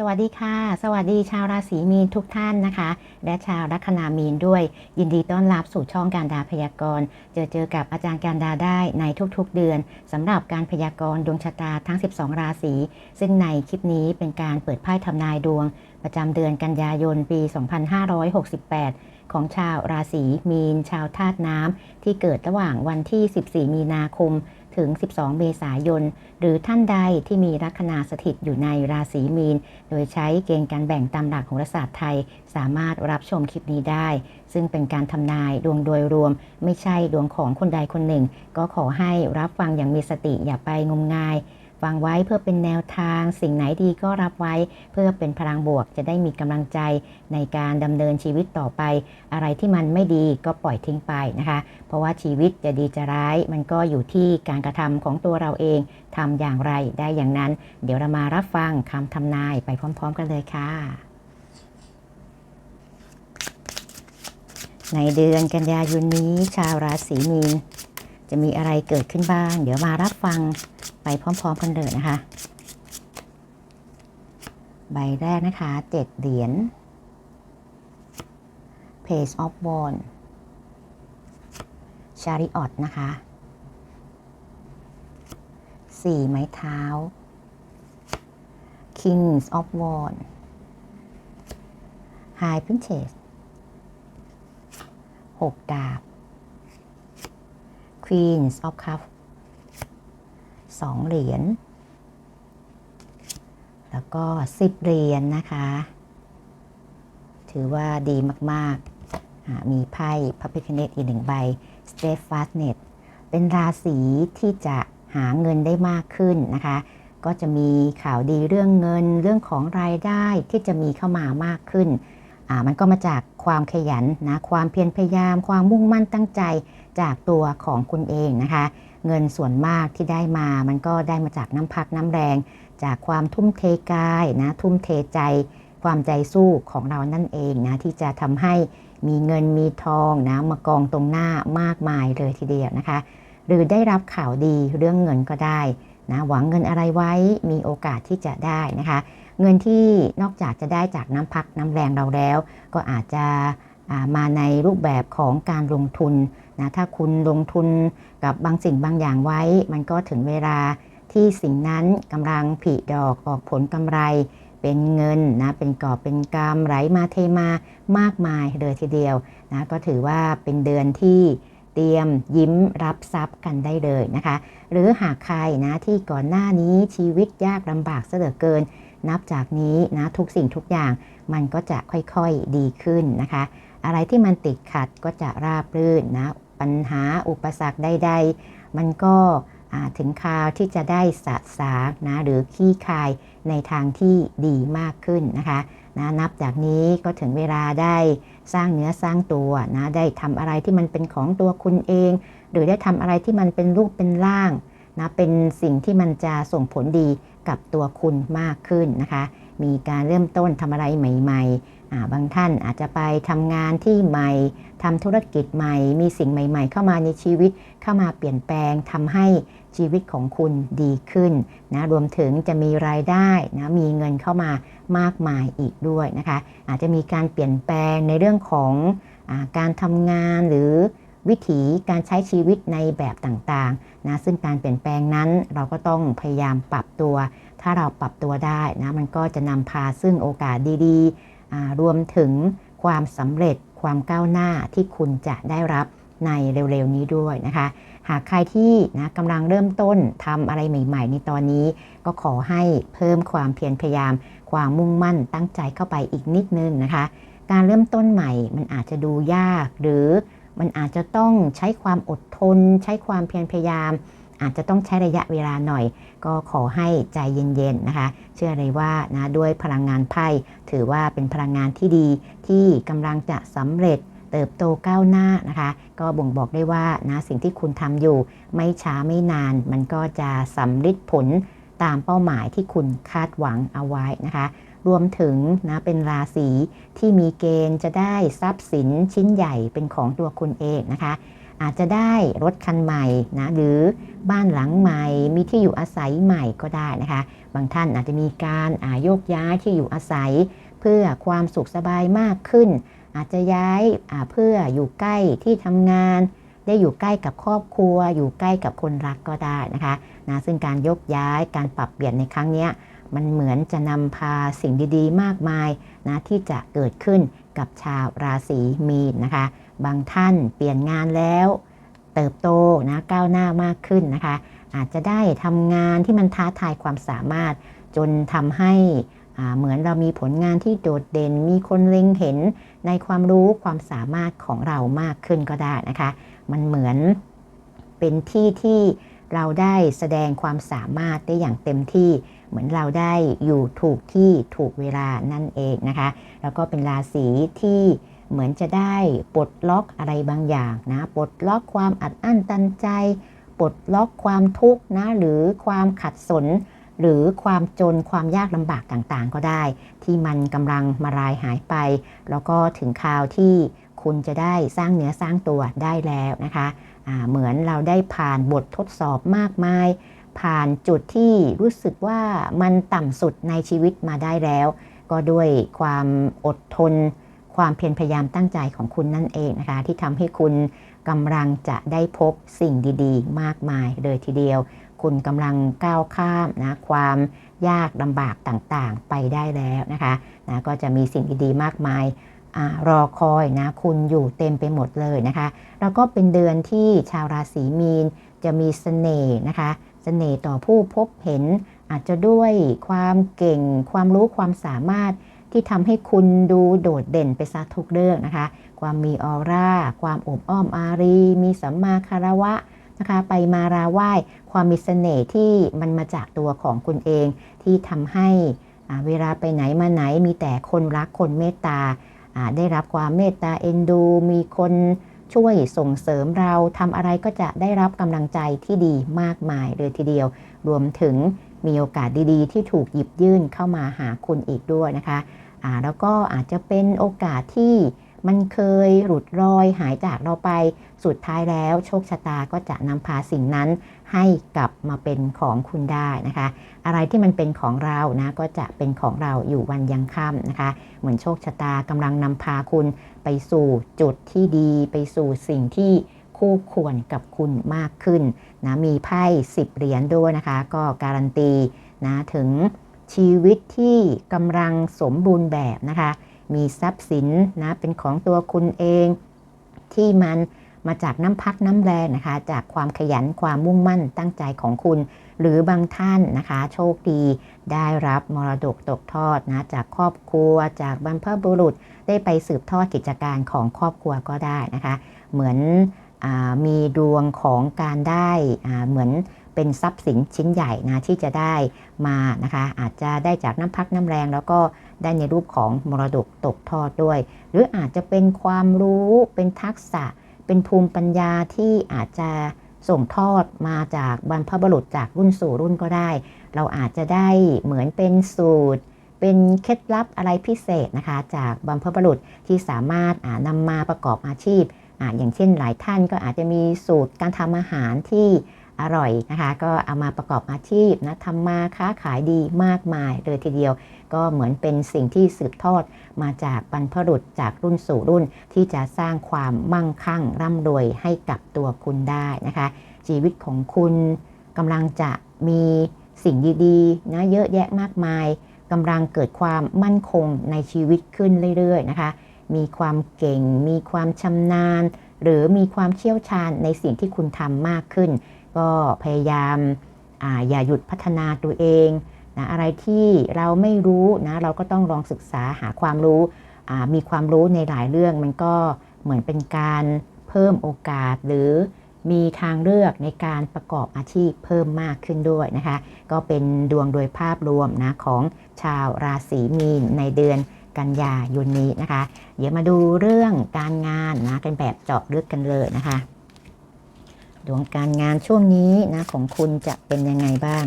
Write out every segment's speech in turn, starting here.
สวัสดีค่ะ สวัสดีชาวราศีมีนทุกท่านนะคะ และชาวลัคนามีนด้วย ยินดีต้อนรับสู่ช่องการดาพยากรณ์ เจอเจอกับอาจารย์การดาได้ในทุกๆเดือนสำหรับการพยากรณ์ดวงชะตาทั้ง 12 ราศีซึ่งในคลิปนี้เป็นการเปิดไพ่ทำนายดวง ประจำเดือนกันยายนปี 2568ของชาวราศีมีน ชาวธาตุน้ำที่เกิดระหว่างวันที่ 14 มีนาคม ถึง 12 เมษายน หรือท่านใดที่มีลัคนาสถิตอยู่ในราศีมีน โดยใช้เกณฑ์การแบ่งตามหลักโหราศาสตร์ไทย สามารถรับชมคลิปนี้ได้ ซึ่งเป็นการทำนายดวงโดยรวม ไม่ใช่ดวงของคนใดคนหนึ่ง ก็ขอให้รับฟังอย่างมีสติอย่าไปงมงาย ฟังไว้เพื่อเป็นแนวทาง สิ่งไหนดีก็รับไว้ เพื่อเป็นพลังบวกจะได้มีกำลังใจในการดำเนินชีวิตต่อไป อะไรที่มันไม่ดีก็ปล่อยทิ้งไปนะคะ เพราะว่าชีวิตจะดีจะร้าย มันก็อยู่ที่การกระทำของตัวเราเองทำอย่างไรได้อย่างนั้น เดี๋ยวเรามารับฟังคำทำนายไปพร้อม ๆ กันเลยค่ะในเดือนกันยายนนี้ชาวราศีมีน จะมีอะไรเกิดขึ้นบ้าง เดี๋ยวมารับฟังไปพร้อม ๆ กันเลยนะคะ ใบแรกนะคะเจ็ดเหรียญ Page of w a n d Chariot นะคะสี่ไม้เท้า Kings of w a n d High Princess หกดาบ Queens of Cup สองเหรียญ แล้วก็สิบเหรียญนะคะ ถือว่าดีมากๆ มีไพ่พระพิคเนตอีกหนึ่งใบ s t e f a s n e t เป็นราศีที่จะหาเงินได้มากขึ้นนะคะ ก็จะมีข่าวดีเรื่องเงินเรื่องของรายได้ที่จะมีเข้ามามากขึ้นอ่ามันก็มาจากความขยันนะ ความเพียรพยายาม ความมุ่งมั่นตั้งใจ จากตัวของคุณเองนะคะ เงินส่วนมากที่ได้มา มันก็ได้มาจากน้ำพักน้ำแรง จากความทุ่มเทกายนะทุ่มเทใจความใจสู้ของเรานั่นเองนะที่จะทำให้มีเงินมีทองนะมากองตรงหน้ามากมายเลยทีเดียวนะคะ หรือได้รับข่าวดีเรื่องเงินก็ได้นะหวังเงินอะไรไว้มีโอกาสที่จะได้นะคะ เงินที่นอกจากจะได้จากน้ำพักน้ำแรงเราแล้ว ก็อาจจะมาในรูปแบบของการลงทุน นะถ้าคุณลงทุนกับบางสิ่งบางอย่างไว้ มันก็ถึงเวลาที่สิ่งนั้นกำลังผลิดอกออกผลกำไรเป็นเงินนะเป็นกอบเป็นกำไหลมาเทมามากมายเลยทีเดียวนะก็ถือว่าเป็นเดือนที่เตรียมยิ้มรับทรัพย์กันได้เลยนะคะ หรือหากใครนะที่ก่อนหน้านี้ชีวิตยากลำบากเสือเกิน นับจากนี้นะทุกสิ่งทุกอย่างมันก็จะค่อยๆดีขึ้นนะคะ อะไรที่มันติดขัดก็จะราบรื่นนะ ปัญหาอุปสรรคใด ๆ มันก็ถึงคราวที่จะได้สะสางนะหรือขี้คายในทางที่ดีมากขึ้นนะคะนะนับจากนี้ก็ถึงเวลาได้สร้างเนื้อสร้างตัวนะได้ทำอะไรที่มันเป็นของตัวคุณเอง หรือได้ทำอะไรที่มันเป็นรูปเป็นร่างนะเป็นสิ่งที่มันจะส่งผลดีกับตัวคุณมากขึ้นนะคะ มีการเริ่มต้นทำอะไรใหม่ ๆ บางท่านอาจจะไปทำงานที่ใหม่ทำธุรกิจใหม่ มีสิ่งใหม่ ๆ เข้ามาในชีวิตเข้ามาเปลี่ยนแปลงทำให้ชีวิตของคุณดีขึ้นนะรวมถึงจะมีรายได้นะมีเงินเข้ามามากมายอีกด้วยนะคะอาจจะมีการเปลี่ยนแปลงในเรื่องของอการทำงานหรือวิถีการใช้ชีวิตในแบบต่างๆนะซึ่งการเปลี่ยนแปลงนั้นเราก็ต้องพยายามปรับตัว ถ้าเราปรับตัวได้นะมันก็จะนำพาซึ่งโอกาสดีๆ รวมถึงความสำเร็จความก้าวหน้าที่คุณจะได้รับในเร็วๆนี้ด้วยนะคะ หากใครที่นะกำลังเริ่มต้นทำอะไรใหม่ๆ ในตอนนี้ ก็ขอให้เพิ่มความเพียรพยายาม ความมุ่งมั่นตั้งใจเข้าไปอีกนิดนึงนะคะ การเริ่มต้นใหม่มันอาจจะดูยาก หรือมันอาจจะต้องใช้ความอดทน ใช้ความเพียรพยายาม อาจจะต้องใช้ระยะเวลาหน่อย ก็ขอให้ใจเย็นๆนะคะ เชื่อเลยว่านะด้วยพลังงานไพ่ถือว่าเป็นพลังงานที่ดีที่กำลังจะสำเร็จเติบโตก้าวหน้านะคะ ก็บ่งบอกได้ว่านะสิ่งที่คุณทำอยู่ ไม่ช้าไม่นาน มันก็จะสำลิดผลตามเป้าหมายที่คุณคาดหวังเอาไว้นะคะ รวมถึงนะเป็นราศีที่มีเกณฑ์จะได้ทรัพย์สินชิ้นใหญ่เป็นของตัวคุณเองนะคะ อาจจะได้รถคันใหม่นะหรือบ้านหลังใหม่ มีที่อยู่อาศัยใหม่ก็ได้นะคะ บางท่านอาจจะมีการอาโยกย้ายที่อยู่อาศัย เพื่อความสุขสบายมากขึ้น อาจจะย้ายาเพื่ออยู่ใกล้ที่ทำงาน ได้อยู่ใกล้กับครอบครัว อยู่ใกล้กับคนรักก็ได้นะคะนะซึ่งการยกย้ายการปรับเปลี่ยนในครั้งนี้มันเหมือนจะนำพาสิ่งดีๆ มากมายนะที่จะเกิดขึ้นกับชาวราศีมีนนะคะ บางท่านเปลี่ยนงานแล้ว เติบโตนะก้าวหน้ามากขึ้นนะคะ อาจจะได้ทำงานที่มันท้าทายความสามารถ จนทำให้เหมือนเรามีผลงานที่โดดเด่น มีคนเล็งเห็นในความรู้ความสามารถของเรามากขึ้นก็ได้นะคะ มันเหมือนเป็นที่ที่เราได้แสดงความสามารถได้อย่างเต็มที่เหมือนเราได้อยู่ถูกที่ถูกเวลานั่นเองนะคะ แล้วก็เป็นราศีที่ เหมือนจะได้ปลดล็อกอะไรบางอย่างนะปลดล็อกความอัดอั้นตันใจ ปลดล็อกความทุกข์นะหรือความขัดสน หรือความจนความยากลำบากต่างๆ ก็ได้ ที่มันกำลังมารายหายไป แล้วก็ถึงคราวที่คุณจะได้สร้างเนื้อสร้างตัวได้แล้วนะคะเหมือนเราได้ผ่านบททดสอบมากมาย ผ่านจุดที่รู้สึกว่ามันต่ำสุดในชีวิตมาได้แล้ว ก็ด้วยความอดทน ความเพียรพยายามตั้งใจของคุณนั่นเองนะคะ ที่ทำให้คุณกำลังจะได้พบสิ่งดีๆ มากมายเลยทีเดียว คุณกำลังก้าวข้ามนะความยากลำบากต่างๆไปได้แล้วนะคะนะก็จะมีสิ่งดีๆ มากมายอรอคอยนะคุณอยู่เต็มไปหมดเลยนะคะ แล้วก็เป็นเดือนที่ชาวราศีมีนจะมีเสน่ห์นะคะเสน่ห์ต่อผู้พบเห็นอาจจะด้วยความเก่ง ความรู้ความสามารถ ที่ทำให้คุณดูโดดเด่นไปซะทุกเรื่องนะคะ ความมีออร่า ความอบอ้อมอารี มีสัมมาคารวะนะคะ ไปมาราไหว้ ความมีเสน่ห์ที่มันมาจากตัวของคุณเอง ที่ทำให้เวลาไปไหนมาไหนมีแต่คนรักคนเมตตาอ่าได้รับความเมตตาเอ็นดู มีคนช่วยส่งเสริมเราทำอะไรก็จะได้รับกำลังใจที่ดีมากมายเลยทีเดียว รวมถึง มีโอกาสดีๆ ที่ถูกหยิบยื่นเข้ามาหาคุณอีกด้วยนะคะแล้วก็อาจจะเป็นโอกาสที่มันเคยหลุดรอยหายจากเราไป สุดท้ายแล้วโชคชะตาก็จะนำพาสิ่งนั้นให้กลับมาเป็นของคุณได้นะคะ อะไรที่มันเป็นของเรานะก็จะเป็นของเราอยู่วันยังค่ำนะคะ เหมือนโชคชะตากำลังนำพาคุณไปสู่จุดที่ดี ไปสู่สิ่งที่ คู่ควรกับคุณมากขึ้นนะมีไพ่สิบเหรียญด้วยนะคะ ก็การันตีนะถึงชีวิตที่กำลังสมบูรณ์แบบนะคะ มีทรัพย์สินนะเป็นของตัวคุณเอง ที่มันมาจากน้ำพักน้ำแรงนะคะ จากความขยันความมุ่งมั่นตั้งใจของคุณ หรือบางท่านนะคะ โชคดีได้รับมรดกตกทอดนะจากครอบครัว จากบรรพบุรุษได้ไปสืบทอดกิจการของครอบครัวก็ได้นะคะ เหมือน มีดวงของการได้เหมือนเป็นทรัพย์สินชิ้นใหญ่นะที่จะได้มานะคะอาจจะได้จากน้ำพักน้ำแรงแล้วก็ได้ในรูปของมรดกตกทอดด้วย หรืออาจจะเป็นความรู้เป็นทักษะ เป็นภูมิปัญญาที่อาจจะส่งทอดมาจากบรรพบุรุษจากรุ่นสู่รุ่นก็ได้ เราอาจจะได้เหมือนเป็นสูตร เป็นเคล็ดลับอะไรพิเศษนะคะ จากบรรพบุรุษที่สามารถานำมาประกอบอาชีพ ออย่างเช่นหลายท่านก็อาจจะมีสูตรการทำอาหารที่อร่อยนะคะ ก็เอามาประกอบอาชีพนะทำมาค้าขายดีมากมายเลยทีเดียว ก็เหมือนเป็นสิ่งที่สืบทอดมาจากบรรพบุรุษจากรุ่นสู่รุ่นที่จะสร้างความมั่งคั่งร่ำรวยให้กับตัวคุณได้นะคะ ชีวิตของคุณกำลังจะมีสิ่งดีๆนะเยอะแยะมากมายกำลังเกิดความมั่นคงในชีวิตขึ้นเรื่อยๆนะคะ มีความเก่ง มีความชำนาญ หรือมีความเชี่ยวชาญในสิ่งที่คุณทำมากขึ้น ก็พยายามอาอย่าหยุดพัฒนาตัวเองนะอะไรที่เราไม่รู้นะเราก็ต้องลองศึกษาหาความรู้มีความรู้ในหลายเรื่องมันก็เหมือนเป็นการเพิ่มโอกาสหรือมีทางเลือกในการประกอบอาชีพเพิ่มมากขึ้นด้วยนะคะ ก็เป็นดวงโดยภาพรวมนะของชาวราศีมีนในเดือน กันยายนนี้นะคะ เดี๋ยวมาดูเรื่องการงานนะกันแบบเจาะลึกกันเลยนะคะ ดวงการงานช่วงนี้นะของคุณจะเป็นยังไงบ้าง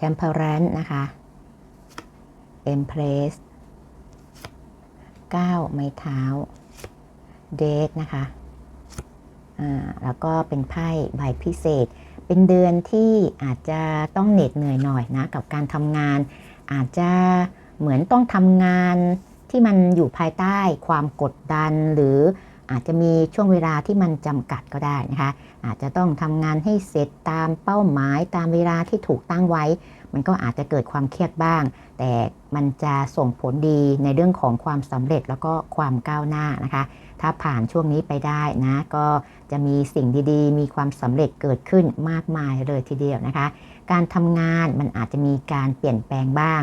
Temperance นะคะ Empress 9 ไม้เท้า เดทนะคะ อ่า แล้วก็เป็นไพ่ใบพิเศษ เป็นเดือนที่อาจจะต้องเหน็ดเหนื่อยหน่อยนะกับการทำงาน อาจจะเหมือนต้องทำงานที่มันอยู่ภายใต้ความกดดัน หรืออาจจะมีช่วงเวลาที่มันจำกัดก็ได้นะคะ อาจจะต้องทำงานให้เสร็จตามเป้าหมายตามเวลาที่ถูกตั้งไว้ มันก็อาจจะเกิดความเครียดบ้าง แต่มันจะส่งผลดีในเรื่องของความสำเร็จแล้วก็ความก้าวหน้านะคะ ถ้าผ่านช่วงนี้ไปได้นะ ก็จะมีสิ่งดีๆ มีความสำเร็จเกิดขึ้นมากมายเลยทีเดียวนะคะ การทำงานมันอาจจะมีการเปลี่ยนแปลงบ้าง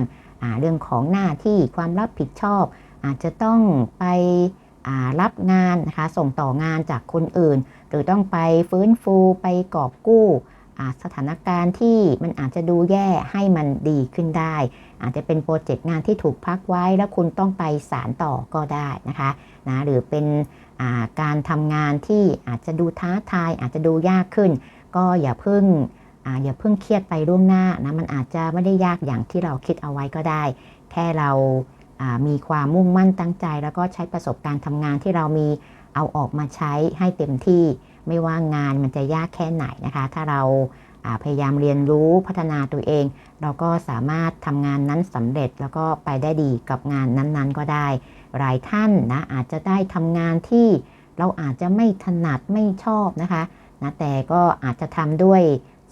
เรื่องของหน้าที่ความรับผิดชอบ อาจจะต้องไป รับงานนะคะส่งต่องานจากคนอื่น หรือต้องไปฟื้นฟูไปกอบกู้สถานการณ์ที่มันอาจจะดูแย่ให้มันดีขึ้นได้ อาจจะเป็นโปรเจกต์งานที่ถูกพักไว้แล้วคุณต้องไปสารต่อก็ได้นะคะนะหรือเป็นาการทำงานที่อาจจะดูท้าทาย อาจจะดูยากขึ้น ก็อย่าเพิ่งออย่าเพิ่งเครียดไปล่วงหน้านะมันอาจจะไม่ได้ยากอย่างที่เราคิดเอาไว้ก็ได้ แค่เรา มีความมุ่งมั่นตั้งใจ แล้วก็ใช้ประสบการณ์ทำงานที่เรามีเอาออกมาใช้ให้เต็มที่ ไม่ว่างานมันจะยากแค่ไหนนะคะ ถ้าเราพยายามเรียนรู้พัฒนาตัวเอง เราก็สามารถทำงานนั้นสำเร็จแล้วก็ไปได้ดีกับงานนั้นๆก็ได้ หลายท่านนะอาจจะได้ทำงานที่เราอาจจะไม่ถนัดไม่ชอบนะคะนะแต่ก็อาจจะทำด้วย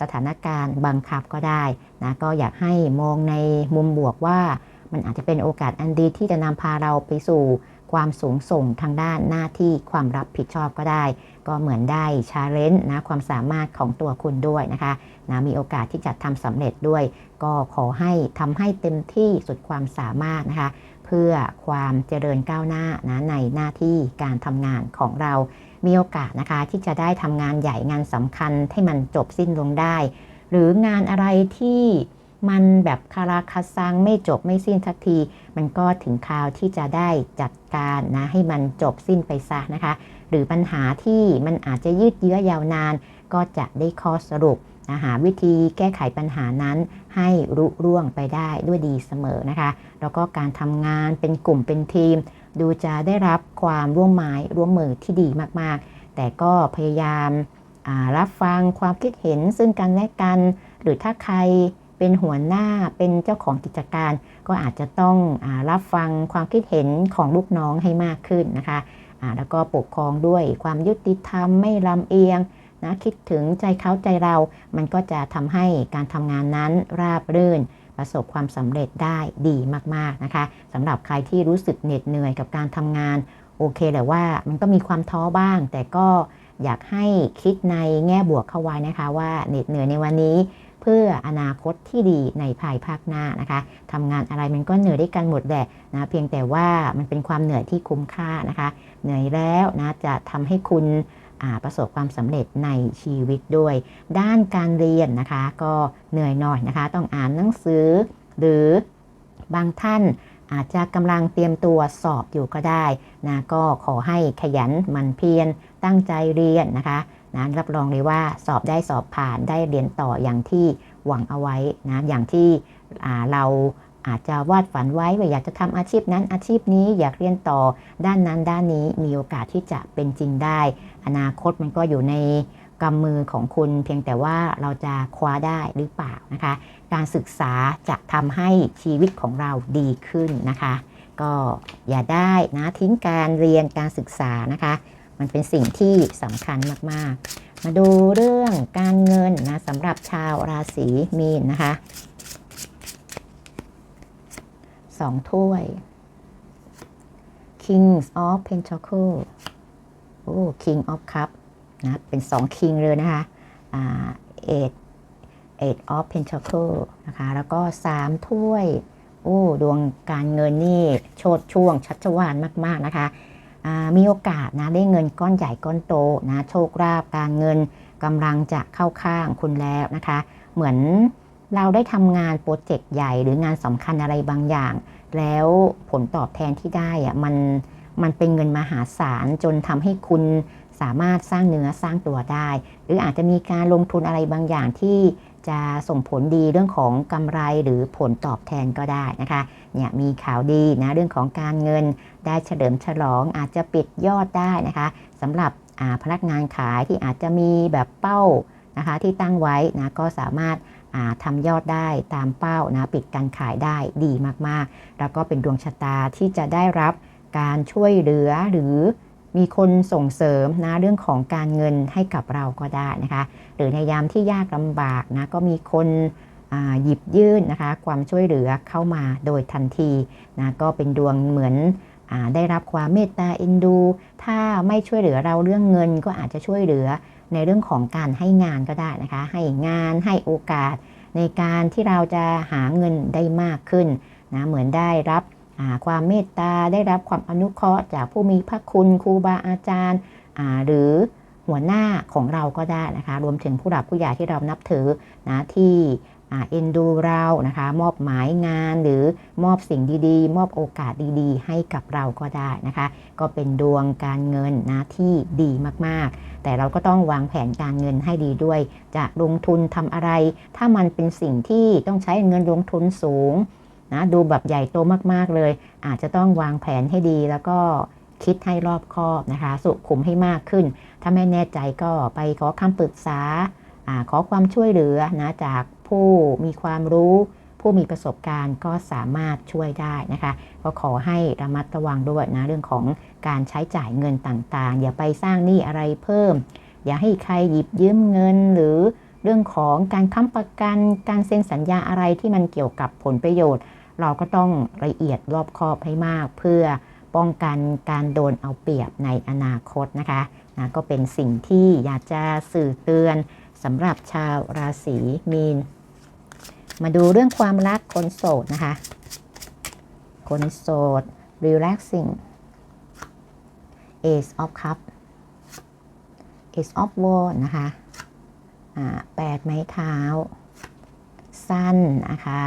สถานการณ์บังคับก็ได้นะก็อยากให้มองในมุมบวกว่า มันอาจจะเป็นโอกาสอันดีที่จะนำพาเราไปสู่ความสูงส่งทางด้านหน้าที่ความรับผิดชอบก็ได้ ก็เหมือนได้ชาเลนจ์นะความสามารถของตัวคุณด้วยนะคะนะมีโอกาสที่จะทำสำเร็จด้วย ก็ขอให้ทำให้เต็มที่สุดความสามารถนะคะ เพื่อความเจริญก้าวหน้านะในหน้าที่การทำงานของเรา มีโอกาสนะคะที่จะได้ทำงานใหญ่งานสำคัญให้มันจบสิ้นลงได้ หรืองานอะไรที่ มันแบบคาราคาซังไม่จบไม่สิ้นสักที มันก็ถึงคราวที่จะได้จัดการนะให้มันจบสิ้นไปซะนะคะ หรือปัญหาที่มันอาจจะยืดเยื้อยาวนาน ก็จะได้ข้อสรุปนะหาวิธีแก้ไขปัญหานั้นให้รุ่ร่วงไปได้ด้วยดีเสมอนะคะ แล้วก็การทำงานเป็นกลุ่มเป็นทีม ดูจะได้รับความร่วมไม้ร่วมมือที่ดีมากๆ แต่ก็พยายามรับฟังความคิดเห็นซึ่งกันและกัน หรือถ้าใคร เป็นหัวหน้าเป็นเจ้าของกิจการ ก็อาจจะต้องอรับฟังความคิดเห็นของลูกน้องให้มากขึ้นนะคะะแล้วก็ปกครองด้วยความยุติธรรมไม่ลำเอียงนะคิดถึงใจเขาใจเรา มันก็จะทำให้การทำงานนั้นราบรื่น ประสบความสำเร็จได้ดีมากๆนะคะสำหรับใครที่รู้สึกเหน็ดเหนื่อยกับการทำงาน โอเคแหละว่ามันก็มีความท้อบ้าง แต่ก็อยากให้คิดในแง่บวกเข้าไว้นะคะ ว่าเหน็ดเหนื่อยในวันนี้ เพื่ออนาคตที่ดีในภายภาคหน้านะคะทำงานอะไรมันก็เหนื่อยได้กันหมดแหละนะเพียงแต่ว่ามันเป็นความเหนื่อยที่คุ้มค่านะคะ เหนื่อยแล้วนะจะทำให้คุณประสบความสำเร็จในชีวิตด้วย ด้านการเรียนนะคะ ก็เหนื่อยหน่อยนะคะ ต้องอ่านหนังสือ หรือบางท่านอาจจะกำลังเตรียมตัวสอบอยู่ก็ได้นะก็ขอให้ขยันหมั่นเพียรตั้งใจเรียนนะคะ นะรับรองเลยว่าสอบได้สอบผ่านได้เรียนต่ออย่างที่หวังเอาไว้นะอย่างที่เราอาจจะวาดฝันไว้ว่าอยากจะทำอาชีพนั้นอาชีพนี้อยากเรียนต่อด้านนั้นด้านนี้มีโอกาสที่จะเป็นจริงได้ อนาคตมันก็อยู่ในกำมือของคุณเพียงแต่ว่าเราจะคว้าได้หรือเปล่านะคะ การศึกษาจะทำให้ชีวิตของเราดีขึ้นนะคะ ก็อย่าได้นะทิ้งการเรียนการศึกษานะคะ มันเป็นสิ่งที่สำคัญมากๆ มาดูเรื่องการเงินนะสำหรับชาวราศีมีนนะคะสองถ้วย Kings of Pentacle โอ้ King of Cup นะเป็นสอง King เลยนะคะอ่า Eight Eight of Pentacle นะคะ แล้วก็สามถ้วย โอ้ ดวงการเงินนี่ โชดช่วงชัชวานมาก ๆ นะคะ มีโอกาสนะได้เงินก้อนใหญ่ก้อนโตนะโชคลาภการเงินกำลังจะเข้าข้างคุณแล้วนะคะ เหมือนเราได้ทำงานโปรเจกต์ใหญ่หรืองานสำคัญอะไรบางอย่าง แล้วผลตอบแทนที่ได้อะมันมันเป็นเงินมหาศาลจนทำให้คุณสามารถสร้างเนื้อสร้างตัวได้ หรืออาจจะมีการลงทุนอะไรบางอย่างที่จะส่งผลดีเรื่องของกำไรหรือผลตอบแทนก็ได้นะคะ เนี่ยมีข่าวดีนะเรื่องของการเงินได้เฉลิมฉลองอาจจะปิดยอดได้นะคะสำหรับพนักงานขายที่อาจจะมีแบบเป้านะคะที่ตั้งไว้นะก็สามารถทำยอดได้ตามเป้านะปิดการขายได้ดีมากๆ แล้วก็เป็นดวงชะตาที่จะได้รับการช่วยเหลือหรือมีคนส่งเสริมนะเรื่องของการเงินให้กับเราก็ได้นะคะ หรือในยามที่ยากลำบากนะก็มีคน หยิบยื่นนะคะความช่วยเหลือเข้ามาโดยทันทีนะก็เป็นดวงเหมือนอได้รับความเมตตาเอ็นดู ถ้าไม่ช่วยเหลือเราเรื่องเงินก็อาจจะช่วยเหลือในเรื่องของการให้งานก็ได้นะคะ ให้งานให้โอกาส ในการที่เราจะหาเงินได้มากขึ้นนะเหมือนได้รับความเมตตาได้รับความอนุเคราะห์จากผู้มีพระคุณครูบาอาจารย์ หรือหัวหน้าของเราก็ได้นะคะ รวมถึงผู้หลักผู้ใหญ่ที่เรานับถือนะที่ เอ็นดูเรานะคะ มอบหมายงานหรือมอบสิ่งดีๆ มอบโอกาสดีๆ ให้กับเราก็ได้นะคะ ก็เป็นดวงการเงินนะที่ดีมากๆ แต่เราก็ต้องวางแผนการเงินให้ดีด้วย จะลงทุนทำอะไร ถ้ามันเป็นสิ่งที่ต้องใช้เงินลงทุนสูงนะดูแบบใหญ่โตมากๆเลย อาจจะต้องวางแผนให้ดีแล้วก็คิดให้รอบคอบนะคะ สุขุมให้มากขึ้น ถ้าไม่แน่ใจก็ไปขอคำปรึกษาอขอความช่วยเหลือนะจาก ผู้มีความรู้ ผู้มีประสบการณ์ก็สามารถช่วยได้นะคะ ก็ขอให้ระมัดระวังด้วยนะเรื่องของการใช้จ่ายเงินต่างๆ อย่าไปสร้างหนี้อะไรเพิ่ม อย่าให้ใครหยิบยืมเงินหรือเรื่องของการค้ำประกันการเซ็นสัญญาอะไรที่มันเกี่ยวกับผลประโยชน์ เราก็ต้องละเอียดรอบคอบให้มากเพื่อ ป้องกันการโดนเอาเปรียบในอนาคตนะคะนะก็เป็นสิ่งที่อยากจะสื่อเตือนสำหรับชาวราศีมีน มาดูเรื่องความรักคนโสดนะคะ คนโสด relaxing ace of cup ace of w a n d นะคะแปดไม้เท้า สั้นนะคะ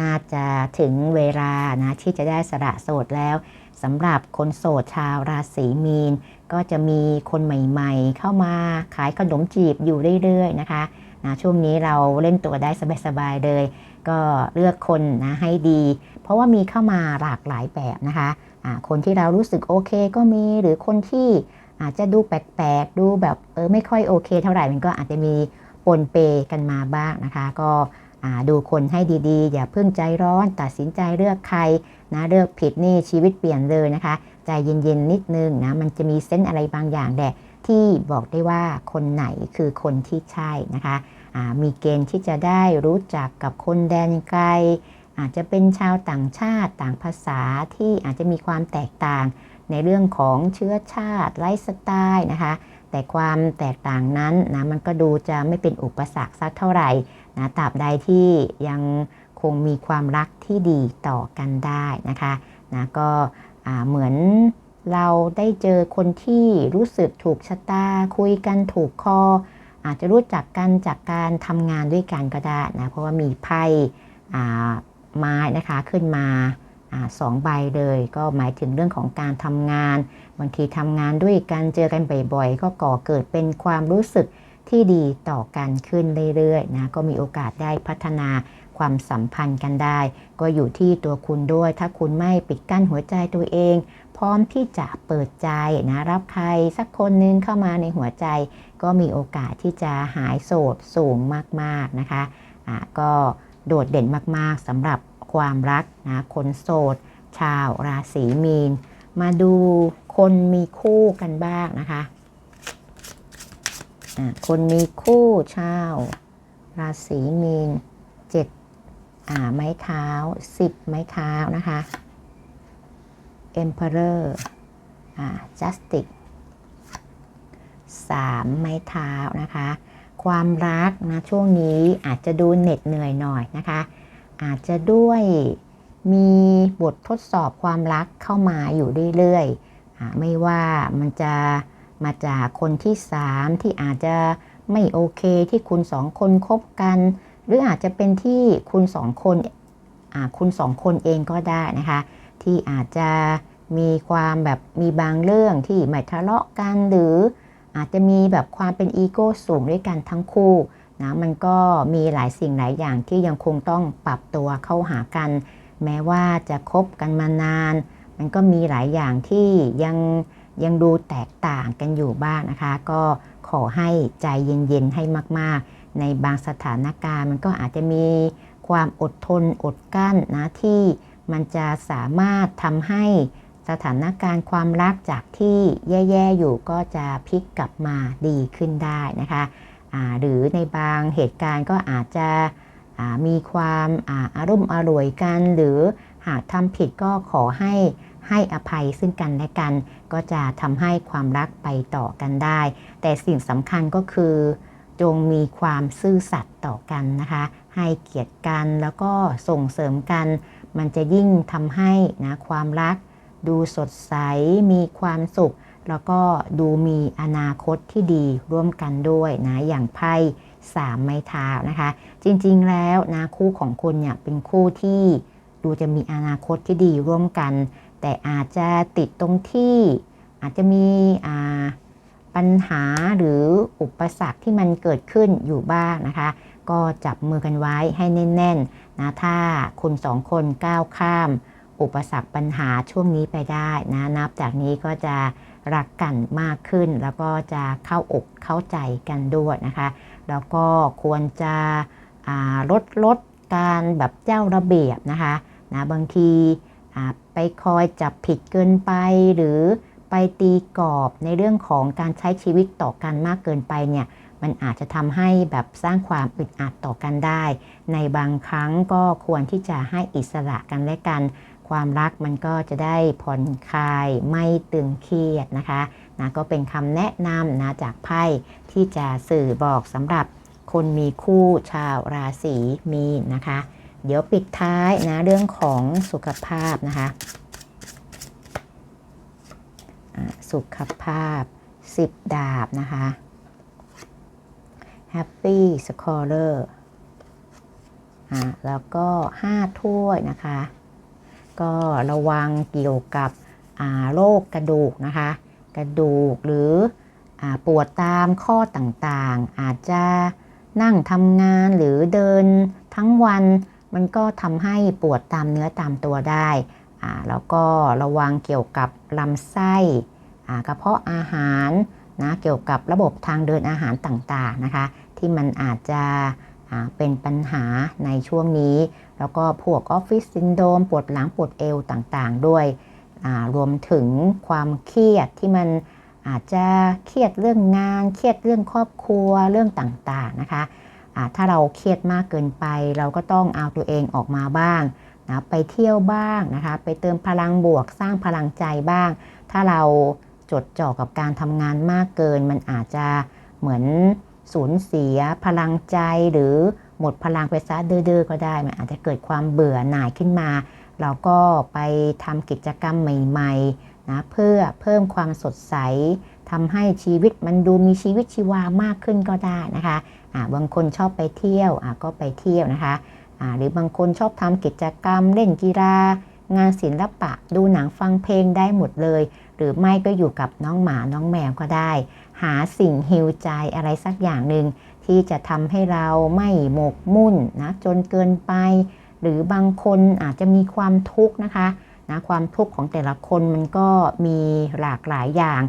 น่าจะถึงเวลานะที่จะได้สระโสดแล้วสำหรับคนโสดชาวราศีมีน ก็จะมีคนใหม่ๆ เข้ามาขายขนมจีบอยู่เรื่อยๆนะคะนะช่วงนี้เราเล่นตัวได้สบายๆเลย ก็เลือกคนนะให้ดี เพราะว่ามีเข้ามาหลากหลายแบบนะคะะคนที่เรารู้สึกโอเคก็มีหรือคนที่อาจจะดูแปลกๆ ดูแบบเออไม่ค่อยโอเค เท่าไหร่มันก็อาจจะมีปนเปกันมาบ้างนะคะ ก็ ดูคนให้ดีๆ อย่าเพิ่งใจร้อน ตัดสินใจเลือกใครนะเลือกผิดนี่ชีวิตเปลี่ยนเลยนะคะ ใจเย็นๆนิดนึงนะมันจะมีเส้นอะไรบางอย่างแหละที่บอกได้ว่าคนไหนคือคนที่ใช่นะคะมีเกณฑ์ที่จะได้รู้จักกับคนแดนไกล อาจจะเป็นชาวต่างชาติต่างภาษาที่อาจจะมีความแตกต่าง ในเรื่องของเชื้อชาติไลฟ์สไตล์นะคะ แต่ความแตกต่างนั้นนะมันก็ดูจะไม่เป็นอุปสรรคสักเท่าไหร่ นะตราบใดที่ยังคงมีความรักที่ดีต่อกันได้นะคะนะก็เหมือนเราได้เจอคนที่รู้สึกถูกชะตา คุยกันถูกคอ อาจจะรู้จักกันจากการทำงานด้วยกันก็ได้นะเพราะว่ามีไพ่ไม้นะคะขึ้นมาสองใบเลย ก็หมายถึงเรื่องของการทำงาน บางทีทำงานด้วยกันเจอกันบ่อยๆ ก็ก่อเกิดเป็นความรู้สึก ที่ดีต่อกันขึ้นเรื่อยๆนะก็มีโอกาสได้พัฒนาความสัมพันธ์กันได้ ก็อยู่ที่ตัวคุณด้วย ถ้าคุณไม่ปิดกั้นหัวใจตัวเอง พร้อมที่จะเปิดใจนะรับใครสักคนนึงเข้ามาในหัวใจ ก็มีโอกาสที่จะหายโสดสูงมากๆนะคะะก็โดดเด่นมากๆสำหรับความรักนะคนโสด ชาวราศีมีน มาดูคนมีคู่กันบ้างนะคะ คนมีคู่ชาว ราศีมีนเจ็ดไม้เท้าสิบไม้เท้านะคะ Emperor อ่า Justice สามไม้เท้านะคะ ความรักนะช่วงนี้อาจจะดูเหน็ดเหนื่อยหน่อยนะคะ อาจจะด้วยมีบททดสอบความรักเข้ามาอยู่เรื่อยๆไม่ว่ามันจะ มาจากคนที่สามที่อาจจะไม่โอเคที่คุณสองคนคบกัน หรืออาจจะเป็นที่คุณสองคนคุณสองคนเองก็ได้นะคะ ที่อาจจะมีความแบบมีบางเรื่องที่ไม่ทะเลาะกันหรืออาจจะมีแบบความเป็นอีโก้สูงด้วยกันทั้งคู่นะมันก็มีหลายสิ่งหลายอย่างที่ยังคงต้องปรับตัวเข้าหากัน แม้ว่าจะคบกันมานาน มันก็มีหลายอย่างที่ยัง ยังดูแตกต่างกันอยู่บ้างนะคะ ก็ขอให้ใจเย็นๆให้มากๆ ในบางสถานการณ์ มันก็อาจจะมีความอดทนอดกั้นนะที่มันจะสามารถทำให้สถานการณ์ความรักจากที่แย่ๆอยู่ก็จะพลิกกลับมาดีขึ้นได้นะคะหรือในบางเหตุการณ์ก็อาจจะมีความอาอารมณ์อร่วยกัน หรือหากทำผิดก็ขอให้ ให้อภัยซึ่งกันและกัน ก็จะทำให้ความรักไปต่อกันได้ แต่สิ่งสำคัญก็คือ จงมีความซื่อสัตย์ต่อกันนะคะ ให้เกียรติกันแล้วก็ส่งเสริมกัน มันจะยิ่งทำให้นะความรัก ดูสดใสมีความสุข แล้วก็ดูมีอนาคตที่ดีร่วมกันด้วยนะอย่างไพ่สามไม้เท้านะคะ จริงๆแล้วนะคู่ของคุณเนี่ยเป็นคู่ที่ดูจะมีอนาคตที่ดีร่วมกัน แต่อาจจะติดตรงที่อาจจะมีอ่าปัญหาหรืออุปสรรคที่มันเกิดขึ้นอยู่บ้างนะคะ ก็จับมือกันไว้ให้แน่นๆนะถ้าคุณสองคนก้าวข้าม อุปสรรคปัญหาช่วงนี้ไปได้นะนับจากนี้ก็จะรักกันมากขึ้น แล้วก็จะเข้าอกเข้าใจกันด้วยนะคะ แล้วก็ควรจะลดลดการแบบเจ้าระเบียบนะคะนะบางที ไปคอยจับผิดเกินไป หรือไปตีกรอบในเรื่องของการใช้ชีวิตต่อกันมากเกินไปเนี่ย มันอาจจะทำให้แบบสร้างความอึดอัดต่อกันได้ ในบางครั้งก็ควรที่จะให้อิสระกันและกัน ความรักมันก็จะได้ผ่อนคลายไม่ตึงเครียดนะคะนะก็เป็นคำแนะนำนะจากไพ่ที่จะสื่อบอกสำหรับคนมีคู่ชาวราศีมีนนะคะ เดี๋ยวปิดท้ายนะเรื่องของสุขภาพนะคะสุขภาพ 10 ดาบนะคะ Happy Scholar แล้วก็ 5 ถ้วยนะคะ ก็ระวังเกี่ยวกับโรคกระดูกนะคะ กระดูกหรืออปวดตามข้อต่างๆ อาจจะนั่งทำงานหรือเดินทั้งวัน มันก็ทำให้ปวดตามเนื้อตามตัวได้แล้วก็ระวังเกี่ยวกับลำไส้กระเพาะอาหารนะเกี่ยวกับระบบทางเดินอาหารต่างๆนะคะที่มันอาจจะเป็นปัญหาในช่วงนี้ แล้วก็พวกออฟฟิศซินโดรมปวดหลังปวดเอวต่างๆ ด้วยรวมถึงความเครียดที่มันอาจจะเครียดเรื่องงาน เครียดเรื่องครอบครัวเรื่องต่างๆนะคะ ถ้าเราเครียดมากเกินไป เราก็ต้องเอาตัวเองออกมาบ้างนะไปเที่ยวบ้างนะคะไปเติมพลังบวกสร้างพลังใจบ้าง ถ้าเราจดจ่อกับการทำงานมากเกิน มันอาจจะเหมือนสูญเสียพลังใจหรือหมดพลังไปซะเด้อๆก็ได้ มันอาจจะเกิดความเบื่อหน่ายขึ้นมา เราก็ไปทำกิจกรรมใหม่ๆนะเพื่อเพิ่มความสดใสทำให้ชีวิตมันดูมีชีวิตชีวามากขึ้นก็ได้นะคะ บางคนชอบไปเที่ยวก็ไปเที่ยวนะคะหรือบางคนชอบทำกิจกรรม เล่นกีฬางานศิลปะ ดูหนังฟังเพลงได้หมดเลย หรือไม่ก็อยู่กับน้องหมาน้องแมวก็ได้ หาสิ่งฮิวใจอะไรสักอย่างหนึ่งที่จะทำให้เราไม่หมกมุ่นนะจนเกินไป หรือบางคนอาจจะมีความทุกข์นะคะนะความทุกข์ของแต่ละคนมันก็มีหลากหลายอย่าง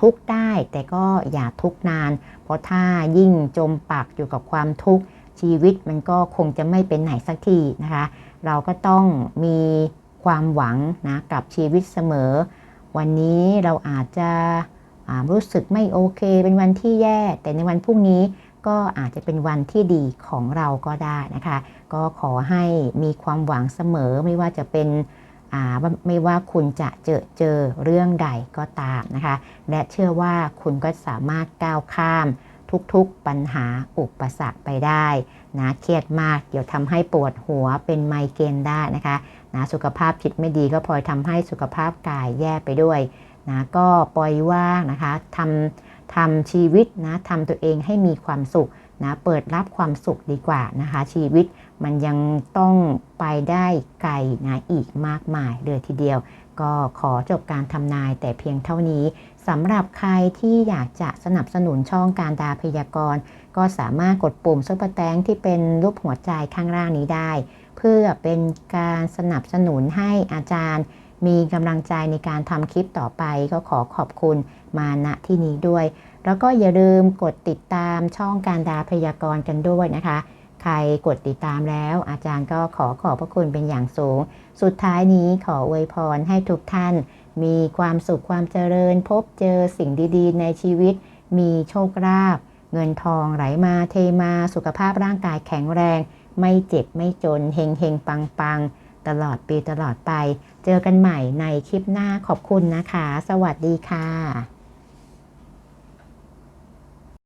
ทุกข์ได้ แต่ก็อย่าทุกข์นาน เพราะถ้ายิ่งจมปักอยู่กับความทุกข์ชีวิตมันก็คงจะไม่เป็นไหนสักทีนะคะ เราก็ต้องมีความหวังนะกับชีวิตเสมอ วันนี้เราอาจจะรู้สึกไม่โอเค เป็นวันที่แย่ แต่ในวันพรุ่งนี้ก็อาจจะเป็นวันที่ดีของเราก็ได้นะคะ ก็ขอให้มีความหวังเสมอไม่ว่าจะเป็น ไม่ว่าคุณจะเจอเจอเรื่องใดก็ตามนะคะ และเชื่อว่าคุณก็สามารถก้าวข้ามทุกๆปัญหาอุปสรรคไปได้นะเครียดมากเดี๋ยวทำให้ปวดหัวเป็นไมเกรนได้นะคะนะสุขภาพจิตไม่ดีก็พลอยทำให้สุขภาพกายแย่ไปด้วยนะก็ปล่อยว่างนะคะทำทำชีวิตนะทำตัวเองให้มีความสุขนะเปิดรับความสุขดีกว่านะคะ ชีวิต มันยังต้องไปได้ไกลนะอีกมากมายเลยทีเดียว ก็ขอจบการทำนายแต่เพียงเท่านี้สำหรับใครที่อยากจะสนับสนุนช่องการดาพยากรณ์ ก็สามารถกดปุ่มซุปเปอร์แตงที่เป็นรูปหัวใจข้างล่างนี้ได้ เพื่อเป็นการสนับสนุนให้อาจารย์ มีกำลังใจในการทำคลิปต่อไปก็ขอขอบคุณมาณที่นี้ด้วย แล้วก็อย่าลืมกดติดตามช่องการดาพยากรณ์กันด้วยนะคะ ใครกดติดตามแล้ว อาจารย์ก็ขอขอบพระคุณเป็นอย่างสูง สุดท้ายนี้ขออวยพรให้ทุกท่าน มีความสุขความเจริญ พบเจอสิ่งดีๆ ในชีวิต มีโชคลาภเงินทองไหลมาเทมาสุขภาพร่างกายแข็งแรง ไม่เจ็บไม่จนเฮงเฮงปังปังตลอดปีตลอดไป เจอกันใหม่ในคลิปหน้าขอบคุณนะคะ สวัสดีค่ะ